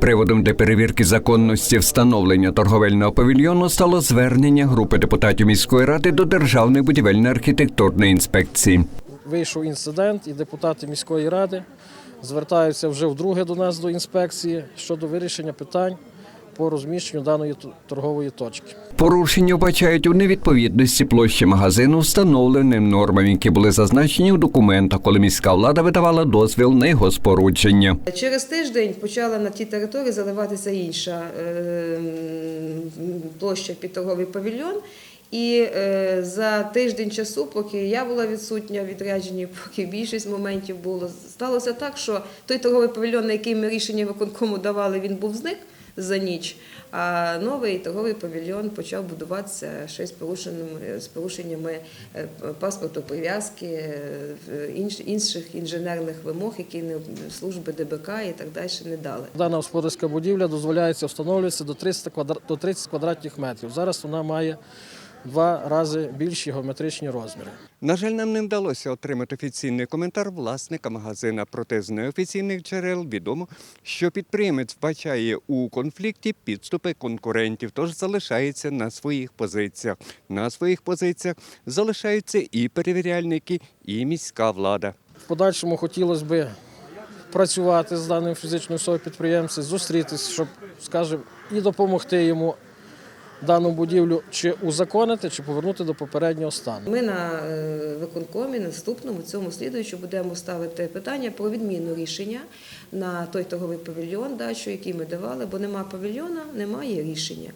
Приводом для перевірки законності встановлення торговельного павільйону стало звернення групи депутатів міської ради до Державної будівельно-архітектурної інспекції. Вийшов інцидент, і депутати міської ради звертаються вже вдруге до нас до інспекції щодо вирішення питань по розміщенню даної торгової точки. Порушення вбачають у невідповідності площі магазину встановленим нормам, які були зазначені у документах, коли міська влада видавала дозвіл на його спорудження. Через тиждень почала на тій території заливатися інша е, площа під торговий павільйон. І е, за тиждень часу, поки я була відсутня в відрядженні, поки більшість моментів було, сталося так, що той торговий павільйон, на який ми рішення виконкому давали, він був зник за ніч. А новий торговий павільйон почав будуватися ще з порушеннями, з порушеннями е, паспорту прив'язки, е, інших інженерних вимог, які не служби ДБК і так далі не дали. Дана господарська будівля дозволяється встановлюватися до 300 квадрат до 30 квадратних метрів. Зараз вона має два рази більші геометричні розміри. На жаль, нам не вдалося отримати офіційний коментар власника магазина. Проте з неофіційних джерел відомо, що підприємець вбачає у конфлікті підступи конкурентів, тож залишається на своїх позиціях. На своїх позиціях залишаються і перевіряльники, і міська влада. В подальшому хотілося б працювати з даним фізичною особою підприємцем, зустрітися, щоб, скажімо, і допомогти йому дану будівлю чи узаконити, чи повернути до попереднього стану. Ми на е, виконкомі наступному цьому слідуючу будемо ставити питання про відміну рішення на той торговий павільйон, дачу, який ми давали, бо нема павільйона, немає рішення.